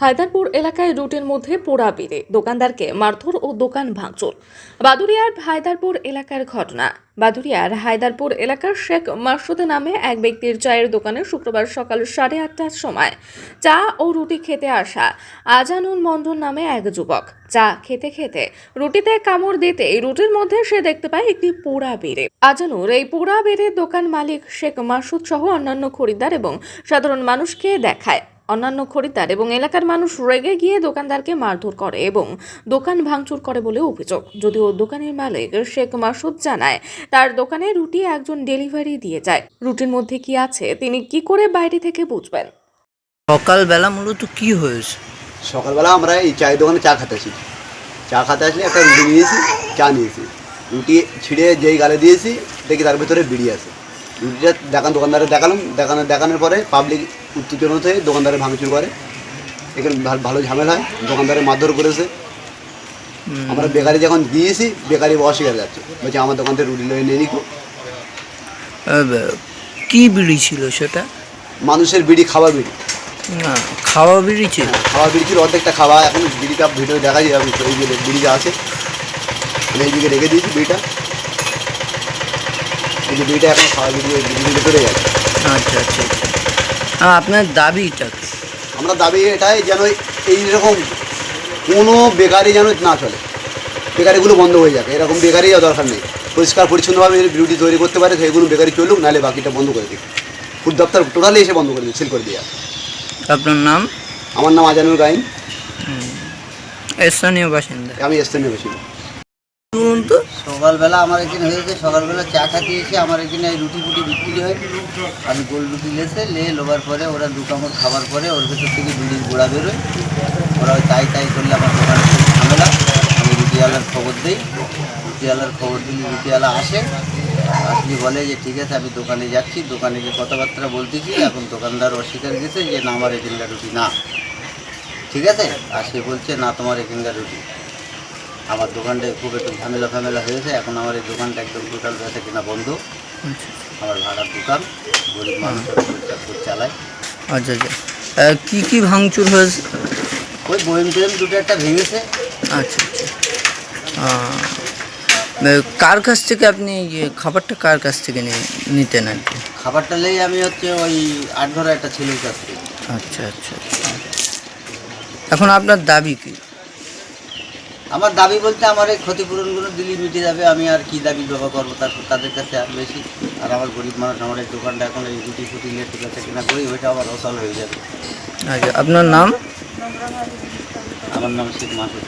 হায়দারপুর এলাকায় রুটের মধ্যে পোড়া বেড়ে। দোকানদারকে মারধর ও দোকান ভাঙচুর। বাদুরিয়ার হায়দারপুর এলাকার ঘটনা। বাদুরিয়ার হায়দারপুর এলাকার শেখ মাসুদ নামে এক ব্যক্তির চায়ের দোকানে শুক্রবার সকাল সাড়ে আটটার সময় চা ও রুটি খেতে আসা আজানুল মন্ডল নামে এক যুবক। চা খেতে খেতে রুটিতে কামড় দিতে রুটির মধ্যে সে দেখতে পায় একটি পোড়া বেড়ে। আজানুর এই পোড়া বেড়ে দোকান মালিক শেখ মাসুদ সহ অন্যান্য খরিদ্দার এবং সাধারণ মানুষকে দেখায়। অন্যান্য খরিদ্দার এবং এলাকার মানুষ রেগে গিয়ে দোকানদারকে মারধর করে এবং দোকান ভাঙচুর করে বলে অভিযোগ। যদিও দোকানের মালিক শেখ মাসুদ জানায় তার দোকানে রুটি একজন ডেলিভারি দিয়ে যায়। রুটির মধ্যে কি আছে তিনি কি করে বাইরে থেকে বুঝবেন? সকালবেলা মূলত কি হয়েছে? সকালবেলা আমরা এই চায়ের দোকানে চা খেতে আসি। চা খাতে আসলে একটা রুটি নিয়েছি চা নিয়েছি রুটি ছিঁড়ে যেই গালে দিয়েছি দেখি তার ভিতরে বিড়ি আছে। রুটিটা দেখান দোকানদারে দেখালাম। দেখানো দেখানোর পরে পাবলিক উত্তেজনা হয়ে দোকানদারে ভাঙচুর করে। এখানে ভাল- ভালো ঝামেলা হয় দোকানদারে মারধর করেছে। আমরা বেকারি যখন দিয়েছি বেকারি অস্বীকার যাচ্ছে বলছি আমার দোকান থেকে রুটি লয়ে নিয়ে নিকো। কি বিড়ি ছিল সেটা? মানুষের বিড়ি খাওয়া বিড়ি। না খাওয়া বিড়ি ছিল? খাওয়া বিড়ি ছিল অর্ধেকটা খাওয়া। এখন বিড়িটা ভিডিও দেখা যায় বিড়িটা আছে। আমি এইদিকে রেখে দিয়েছি বিড়িটা। এই বিড়িটা এখন খাওয়া বিড়ি বিড়ির ভিতরে যাচ্ছে আচ্ছা আচ্ছা আচ্ছা। আপনার দাবিটা কি? আমরা দাবি এটাই যেন এই রকম কোনো বেকারি যেন না চলে। বেকারিগুলো বন্ধ হয়ে যাবে এরকম বেকারি আর দরকার নেই। পরিষ্কার পরিচ্ছন্নভাবে বিউটি তৈরি করতে পারে সেগুলো বেকারি চলুক নাহলে বাকিটা বন্ধ করে দিই ফুড দপ্তর টোটালি এসে বন্ধ করে দিই সিল করে দিয়ে আপনার নাম? আমার নাম আজানুর গাইন। স্থানীয় বাসিন্দা। আমি স্থানীয় বেশি বলুন তো। সকালবেলা আমার এখানে হয়েছে সকালবেলা চা খাতে এসে আমার এখানে রুটি ফুটি বিক্রি হয়। আমি গোল রুটি লেসে লে লোবার পরে ওরা দু কামড় খাবার পরে ওর ভেতর থেকে বিড়ির গোড়া বেরোয় ওরা তাই তাই করলে আমার দোকানে ঝামেলা। আমি রুটিওয়ালার খবর দিই। রুটিওয়ালার খবর দিলে রুটিওয়ালা আসে। আসলে বলে যে, ঠিক আছে, আমি দোকানে যাচ্ছি। দোকানে গিয়ে কথাবার্তা বলতেছি, এখন দোকানদার অস্বীকার গেছে যে, না, আমার এখানকার রুটি না। ঠিক আছে? আর সে বলছে, না, তোমার এখানকার রুটি। আমার দোকানটায় খুব একটু ঝামেলা ফ্যামেলা হয়েছে। এখন আমার এই দোকানটা একদম টোটাল বেচা কিনা বন্ধ। আচ্ছা। আমার ভাড়ার দোকান। গরিব মানুষের চালায়। আচ্ছা আচ্ছা। কি কি ভাঙচুর হয়েছে? ওই বইম টয়েম দুটো একটা ভেঙেছে। আচ্ছা আচ্ছা। কার কাছ থেকে আপনি ইয়ে খাবারটা কার কাছ থেকে নিতেন আর কি? খাবারটা লেই আমি হচ্ছে ওই আট ঘরে একটা ছেলের কাছ থেকে। আচ্ছা আচ্ছা আচ্ছা। এখন আপনার দাবি কি? আমার দাবি বলতে আমার এই ক্ষতিপূরণগুলো দিলি মিটে যাবে আমি আর কি দাবি ব্যবহার করব তারপর তাদের কাছে আর বেশি। আর আমার গরিব মানুষ আমার এই দোকানটা এখন এই রুটি ফুটি লেটে আছে কিনা করি ওইটা আবার অসল হয়ে যাবে। আচ্ছা আপনার নাম? আমার নাম শেখ মাসুদ।